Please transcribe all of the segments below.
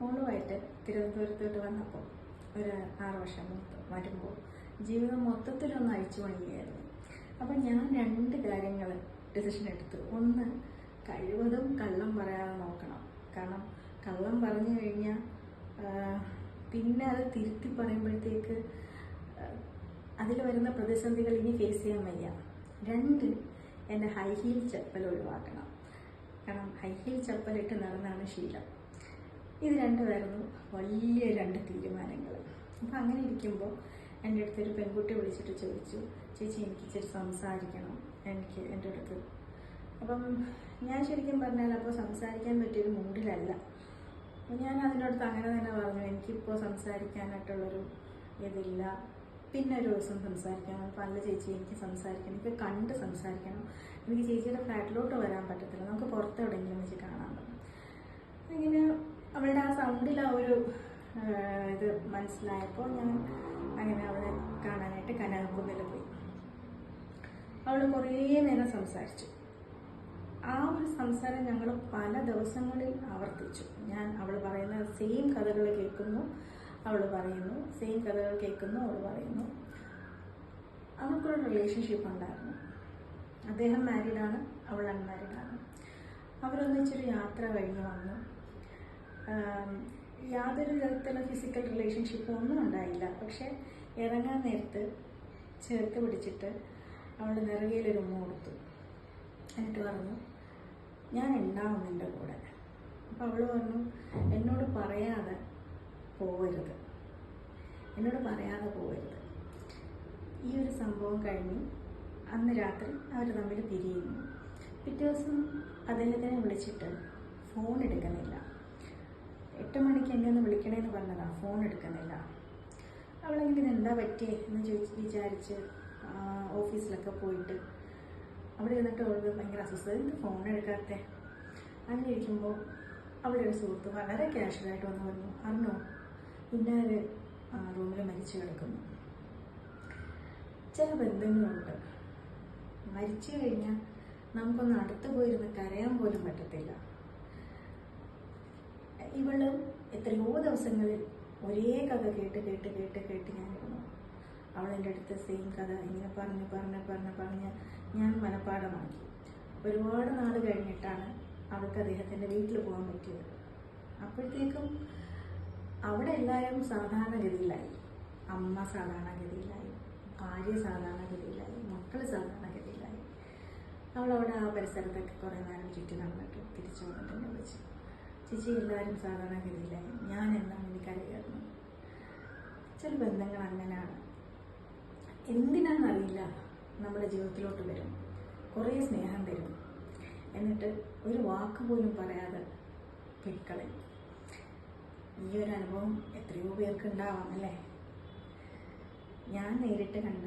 മോളുമായിട്ട് തിരുവനന്തപുരത്തോട്ട് വന്നപ്പോൾ ഒരു ആറ് വർഷം മുമ്പ് വരുമ്പോൾ ജീവിതം മൊത്തത്തിലൊന്ന് അഴിച്ചു പണിയായിരുന്നു അപ്പം ഞാൻ രണ്ട് കാര്യങ്ങൾ ഡിസിഷൻ എടുത്തു. ഒന്ന് കഴിവതും കള്ളം പറയാതെ നോക്കണം. കാരണം കള്ളം പറഞ്ഞു കഴിഞ്ഞാൽ പിന്നെ അത് തിരുത്തി പറയുമ്പോഴത്തേക്ക് അതിൽ വരുന്ന പ്രതിസന്ധികൾ ഇനി ഫേസ് ചെയ്യാൻ വയ്യ. രണ്ട് എന്റെ ഹൈ ഹീൽ ചപ്പൽ ഒഴിവാക്കണം. കാരണം ഹൈ ഹീൽ ചപ്പലിട്ട് നടന്നാണ് ശീലം. ഇത് രണ്ടുമായിരുന്നു വലിയ രണ്ട് തീരുമാനങ്ങൾ അപ്പം അങ്ങനെ ഇരിക്കുമ്പോൾ എന്റെ അടുത്തൊരു പെൺകുട്ടി വിളിച്ചിട്ട് ചോദിച്ചു ചേച്ചി എനിക്ക് ഇച്ചിരി സംസാരിക്കണം. എനിക്ക് എന്റെ അടുത്ത് അപ്പം ഞാൻ ശരിക്കും പറഞ്ഞാൽ അപ്പോൾ സംസാരിക്കാൻ പറ്റിയൊരു മൂഡിലല്ല അപ്പം ഞാൻ അതിനടുത്ത് അങ്ങനെ തന്നെ പറഞ്ഞു എനിക്കിപ്പോൾ സംസാരിക്കാനായിട്ടുള്ളൊരു ഇതില്ല. പിന്നെ ഒരു ദിവസം സംസാരിക്കണം. അപ്പം അല്ല ചേച്ചി എനിക്ക് സംസാരിക്കണം. എനിക്ക് കണ്ട് സംസാരിക്കണം. എനിക്ക് ചേച്ചിയുടെ ഫ്ലാറ്റിലോട്ട് വരാൻ പറ്റത്തില്ല. നമുക്ക് പുറത്തെവിടെയെങ്കിലും വെച്ച് അങ്ങനെ അവളുടെ ആ സൗണ്ടിൽ ആ ഒരു ഇത് മനസ്സിലായപ്പോൾ ഞാൻ അങ്ങനെ അവളെ കാണാനായിട്ട് കനകക്കുന്നിൽ പോയി. അവൾ കുറേ നേരം സംസാരിച്ചു. ആ ഒരു സംസാരം ഞങ്ങൾ പല ദിവസങ്ങളിൽ ആവർത്തിച്ചു. ഞാൻ അവൾ പറയുന്ന സെയിം കഥകൾ കേൾക്കുന്നു അവൾ പറയുന്നു സെയിം കഥകൾ കേൾക്കുന്നു അവൾ പറയുന്നു. അവർക്കൊരു റിലേഷൻഷിപ്പ് ഉണ്ടായിരുന്നു. അദ്ദേഹം മാരീഡാണ് അവൾ അൺമാരീഡാണ് അവരൊന്നിച്ചൊരു യാത്ര കഴിഞ്ഞ് വന്നു. യാതൊരു തരത്തിലുള്ള ഫിസിക്കൽ റിലേഷൻഷിപ്പ് ഒന്നും ഉണ്ടായില്ല. പക്ഷെ ഇറങ്ങാൻ നേരത്ത് ചേർത്ത് പിടിച്ചിട്ട് അവളുടെ നിറകയിലൊരു ഉമ്മ കൊടുത്തു. എന്നിട്ട് പറഞ്ഞു ഞാൻ ഉണ്ടാവും നിന്റെ കൂടെ. അപ്പം അവൾ പറഞ്ഞു എന്നോട് പറയാതെ പോകരുത് എന്നോട് പറയാതെ പോകരുത് ഈ ഒരു സംഭവം കഴിഞ്ഞ് അന്ന് രാത്രി അവർ തമ്മിൽ പിരിയുന്നു. പിറ്റേ ദിവസം അദ്ദേഹത്തിനെ വിളിച്ചിട്ട് ഫോൺ എടുക്കുന്നില്ല. എട്ട് മണിക്ക് എന്നെ ഒന്ന് വിളിക്കണേന്ന് പറഞ്ഞതാ. ഫോൺ എടുക്കുന്നില്ല. അവളെങ്കിലും എന്താ പറ്റിയേ എന്ന് ചോദിച്ച് വിചാരിച്ച് ഓഫീസിലൊക്കെ പോയിട്ട് അവിടെ ഇരുന്നിട്ട് അവൾക്ക് ഭയങ്കര അസ്വസ്ഥത. എന്ത് ഫോൺ എടുക്കാത്തേ? അങ്ങനെ ഇരിക്കുമ്പോൾ അവിടെ ഒരു സുഹൃത്ത് വളരെ ക്യാഷ്വലായിട്ട് വന്ന് പറഞ്ഞു അറിഞ്ഞോ ഇന്നാര് റൂമിൽ മരിച്ചു കിടക്കുന്നു. ചില ബന്ധങ്ങളുണ്ട് മരിച്ചു കഴിഞ്ഞാൽ നമുക്കൊന്ന് അടുത്ത് പോയിരുന്ന് കരയാൻ പോലും പറ്റത്തില്ല. ഇവൾ എത്രയോ ദിവസങ്ങളിൽ ഒരേ കഥ കേട്ട് കേട്ട് കേട്ട് കേട്ട് ഞാനിരുന്നു അവളെന്റെ അടുത്ത് സെയിം കഥ ഇങ്ങനെ പറഞ്ഞ് പറഞ്ഞ് പറഞ്ഞ് പറഞ്ഞ് ഞാൻ മനഃപ്പാടമാക്കി ഒരുപാട് നാൾ കഴിഞ്ഞിട്ടാണ് അവൾക്ക് അദ്ദേഹത്തിന്റെ വീട്ടിൽ പോകാൻ പറ്റിയത്. അപ്പോഴത്തേക്കും അവിടെ എല്ലാവരും സാധാരണഗതിയിലായി. അമ്മ സാധാരണഗതിയിലായി ഭാര്യ സാധാരണഗതിയിലായി മക്കൾ സാധാരണഗതിയിലായി. അവളവിടെ ആ പരിസരത്തൊക്കെ കുറേ നേരം ചുറ്റി നടന്നിട്ട് തിരിച്ചു വന്നിട്ട് വിളിച്ചു. ചേച്ചി എല്ലാവരും സാധാരണഗതിയിലെ ഞാൻ എന്താണ് എനിക്കറിയായിരുന്നു ചില ബന്ധങ്ങൾ അങ്ങനെയാണ് എന്തിനാണെന്നറിയില്ല നമ്മുടെ ജീവിതത്തിലോട്ട് വരും. കുറേ സ്നേഹം തരും. എന്നിട്ട് ഒരു വാക്ക് പോലും പറയാതെ പൊയ്ക്കളയും ഈ ഒരു അനുഭവം എത്രയോ പേർക്ക് ഉണ്ടാവാം അല്ലേ? ഞാൻ നേരിട്ട് കണ്ട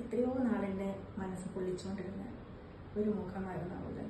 എത്രയോ നാളെന്റെ മനസ്സ് പൊള്ളിച്ചുകൊണ്ടിരുന്ന ഒരു മുഖമായിരുന്നു അവളുടെ